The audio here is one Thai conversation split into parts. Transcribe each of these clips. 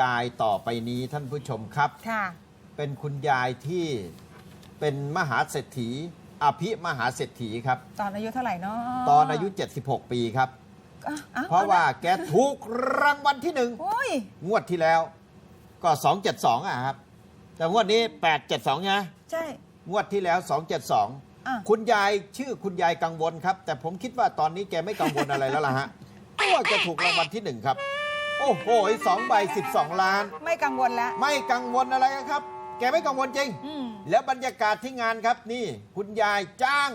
ยายต่อไปนี้ท่านผู้ชมครับ ค่ะ เป็นคุณยายที่เป็นมหาเศรษฐี อภิมหาเศรษฐีครับ ตอนอายุเท่าไหร่เนาะตอนอายุ 76 ปีครับ อะอ่เพราะว่าแกถูกรางวัลที่หนึ่งโอ้ย งวดที่แล้ว ก็ 272 อะครับ แต่งวดนี้ 872ไงใช่ งวดที่แล้ว อะ 272 คุณยายชื่อคุณยายกังวลครับ แต่ผมคิดว่าตอนนี้แกไม่กังวลอะไรแล้วล่ะฮะเพราะว่าแกถูกรางวัลที่หนึ่งครับ โอ้โหสองใบ12 ล้าน ไม่กังวลแล้ว ไม่กังวลอะไรครับ แกไม่กังวลจริง อืม แล้วบรรยากาศที่งานครับนี่ คุณยายจ้าง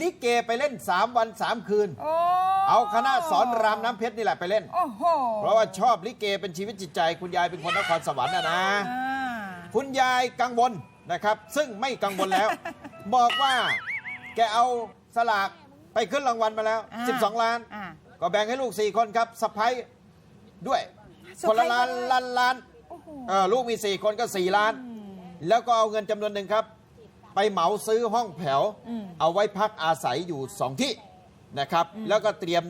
ลิเกไปเล่น 3 วัน 3 คืน โอ้เอาคณะสอนรามน้ำเพชรนี่แหละไปเล่น โอ้โหเพราะว่าชอบลิเกเป็นชีวิตจิตใจ คุณยายเป็นคนนครสวรรค์นะนะ อ่า คุณยายกังวลนะครับ ซึ่งไม่กังวลแล้ว บอกว่าแกเอาสลากไปขึ้นรางวัลมาแล้ว อ่า 12 ล้าน อ่าก็แบ่งให้ลูก 4 คนครับสะพ้ย ด้วยสะคนใภ้ละล้านด้วยล้านล้านโอ้โหเออลูกมี4คนก็4ล้านอืมแล้วก็เอาเงินจำนวนหนึ่งครับ ไปเหมาซื้อห้องแถวอืมเอาไว้พักอาศัยอยู่สองที่นะครับ แล้วก็เตรียม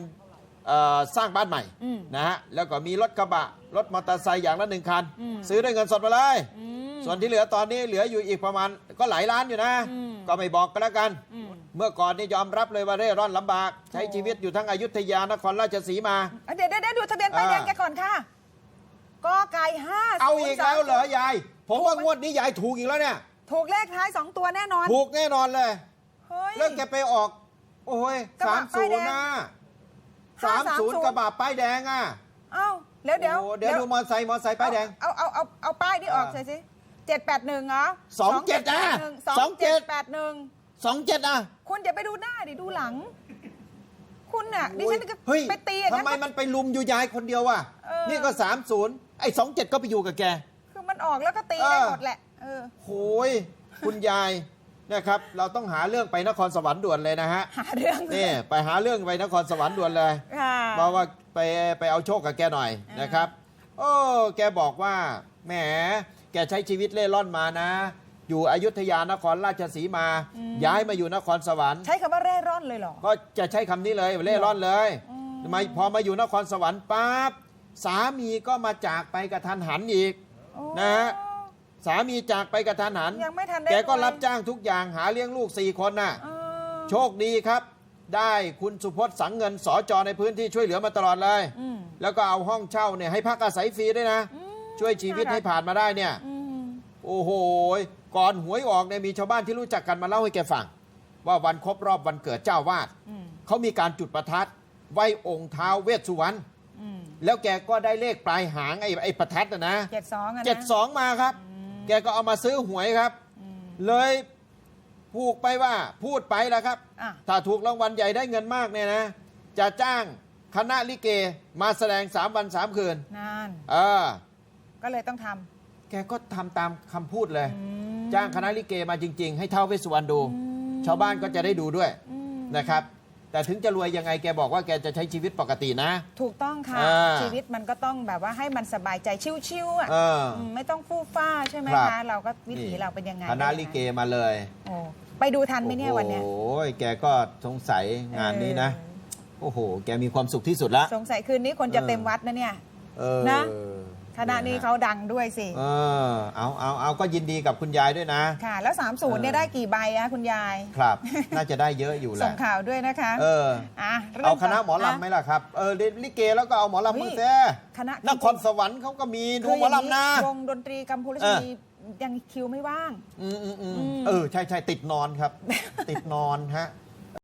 เอ่อสร้างบ้านใหม่อืมนะฮะแล้วก็มีรถกระบะ รถมอเตอร์ไซค์อย่างละหนึ่งคันอืมซื้อด้วยเงินสดมาเลยอืมส่วนที่เหลือตอนนี้เหลืออยู่อีกประมาณก็หลายล้านอยู่นะอืมก็ไม่บอกกันแล้วกันอืม เมื่อก่อนนี่ยอมรับเลยว่าเร่ร่อนลำบาก ใช้โอ้ชีวิตอยู่ทั้งอยุธยานครราชสีมา อะเดี๋ยวเดี๋ยวเดี๋ยวดูทะเบียนป้ายแดงอ่าแกก่อนค่ะกอไก่ห้าเอาอีกแล้วเหรอยาย ผมว่างวดนี้ยายถูกอีกแล้วเนี่ย ถูกเลขท้ายสองตัวแน่นอนถูกแน่นอนเลย เฮ้ยแล้วแกไปออก โอ้ยกระสาบะมป้าศูยนแดง ย์นะห้าสามสามศูศูนนย์ย์กระบะป้ายแดงอะเอ้าแล้วเดี๋ยวโอ้เดี๋ยวดูมอไซค์มอไซค์ป้ายแดง เอาเอาเอาเอาป้ายนี่ออกอ่าใส่สิเจ็ดแปดหนึ่งเหรอสองเจ็ดนะสสอองงเจ็เจ็ดดแปดหนึ่ง สองเจ็ดอะคุณอย่าไปดูหน้าดิดูหลัง คุณน่ะดิฉันก็เฮ้ยไปตีอย่างทำนั้นไมมันไปลุมอยู่ยายคนเดียวอะเออนี่ก็สามศูนย์ไอ้สองเจ็ดก็ไปอยู่กับแก คือมันออกแล้วก็ตีเออได้หมดแหละเออโหยคุณยายนะครับเราต้องหาเรื่องไปนครสวรรค์ด่วนเลยนะฮะหาเรื่องนี่ไปหาเรื่องไปนครสวรรค์ด่วนเลยค่ะเพราะว่าไปไปเอาโชคกับแกหน่อยอ่านนะครับ โอ้แกบอกว่าแหมแกใช้ชีวิตเล่ร่อนมานะ อยู่อยุธยานครราชสีมา ย้ายมาอยู่นครสวรรค์ ใช้คำว่าเร่ร่อนเลยเหรอ ก็จะใช้คำนี้เลยเล่ร่อนเลยอืมมาพอมาอยู่นครสวรรค์ปั๊บสามีก็มาจากไปกระทันหันอีกโอ้นะฮะสามีจากไปกระทันหันยังไม่ทันได้แกก็รวยรับจ้างทุกอย่างหาเลี้ยงลูกสี่คนน่ะเออโชคดีครับ ได้คุณสุพจน์สังเงินสอจอในพื้นที่ช่วยเหลือมาตลอดเลยอืมแล้วก็เอาห้องเช่าเนี่ยให้พักอาศัยฟรีด้วยนะอืมช่วยชีวิตน่ารักให้ผ่านมาได้เนี่ยอืมโอ้โห ก่อนหวยออกเนี่ยมีชาวบ้านที่รู้จักกันมาเล่าให้แกฟัง ว่าวันครบรอบวันเกิดเจ้าวาดอืมเขามีการจุดประทัดไว้องค์ท้าวเวสสุวรรณอืมแล้วแกก็ได้เลขปลายหางไอ้ไอ้ประทัดนะนะเจ็ดสองอะนะเจ็ดสองมาครับ อืมแกก็เอามาซื้อหวยครับ อืมเลยพูดไปว่าพูดไปแล้วครับ อะถ้าถูกรางวัลใหญ่ได้เงินมากเนี่ยนะ จะจ้างคณะลิเกมาแสดง 3 วัน 3 คืนนั่นเออ ก็เลยต้องท แกก็ทำตามคำพูดเลยำอืมจ้างคณะลิเกมาจริง ๆ ให้เท่าเวสสุวรรณดู อืมชาวบ้านก็จะได้ดูด้วยอืมนะครับ แต่ถึงจะรวยยังไงแกบอกว่าแกจะใช้ชีวิตปกตินะ ถูกต้องค่ะ อ่า ชีวิตมันก็ต้องแบบว่าให้มันสบายใจชิวๆอะเออ มไม่ต้องฟู่ฟ้าใช่ไหมครัคะ บ เราก็วิถีเราเป็นยังไงคณะลิเกมาเลยโอ้ไปดูทันไหมเนี่ยวันเนี้ยโอ้ยแกก็สงสัยงานนี้นะโอ้โห แกมีความสุขที่สุดละสงสัยคืนนี้คนจะเออ เต็มวัดนะเนี่ย เออนะ คณะนี้เขาดังด้วยสิ เออเอาเอาเอาก็ยินดีกับคุณยายด้วยนะ ค่ะ แล้ว 30เนี่ยเออได้กี่ใบอะคุณยาย ครับ น่าจะได้เยอะอยู่แหส่ละงข่าวด้วยนะคะเออ อะริ่เอามคณะหมอลำไหมล่ะครับ เออลิเกแล้วก็เอาหมอลำเฮ้มืยอแซ่คณะนครสวรรค์เขาก็มีดูคือหมอลำนะย่างวงดนตรีกัมพูชานียังคิวไม่ว่างอืมอืมอืมอืมเออ ใช่ใช่ติดนอนครับ ติดนอนฮะ